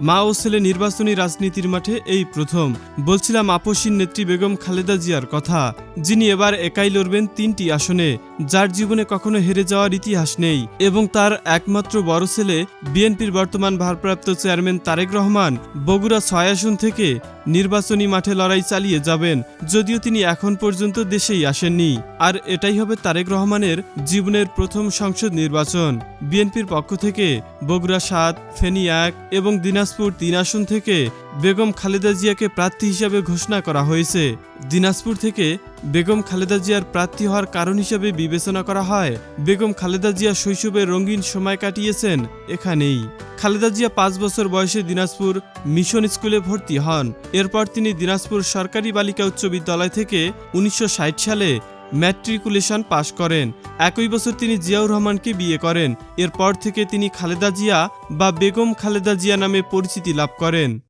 মা ও ছেলে নির্বাচনী রাজনীতির মাঠে এই প্রথম। বলছিলাম আপসীন নেত্রী বেগম খালেদা জিয়ার কথা। যিনি এবার একাই লড়বেন তিনটি আসনে, যার জীবনে কখনো হেরে যাওয়ার ইতিহাস নেই এবং তার একমাত্র বড় ছেলে, বিএনপির বর্তমান ভারপ্রাপ্ত চেয়ারম্যান তারেক রহমান, বগুড়া ছয় আসন থেকে নির্বাচনী মাঠে লড়াই চালিয়ে যাবেন, যদিও তিনি এখন পর্যন্ত দেশেই আসেননি। আর এটাই হবে তারেক রহমানের জীবনের প্রথম সংসদ নির্বাচন। বিএনপির পক্ষ থেকে বগুড়া সাত, ফেনী এক এবং দিনাজপুর তিন আসন থেকে বেগম খালেদা জিয়াকে প্রার্থী হিসাবে ঘোষণা করা হয়েছে। দিনাজপুর থেকে বেগম খালেদা জিয়ার প্রার্থী হওয়ার কারণ হিসেবে বিবেচনা করা হয়। বেগম খালেদা জিয়া শৈশবে রঙিন সময় কাটিয়েছেন এখানেই। খালেদা জিয়া পাঁচ বছর বয়সে দিনাজপুর মিশন স্কুলে ভর্তি হন। এরপর তিনি দিনাজপুর সরকারি বালিকা উচ্চ বিদ্যালয় থেকে উনিশশো ষাট সালে ম্যাট্রিকুলেশন পাশ করেন। একই বছর তিনি জিয়াউর রহমানকে বিয়ে করেন। এরপর থেকে তিনি খালেদা জিয়া বা বেগম খালেদা জিয়া নামে পরিচিতি লাভ করেন।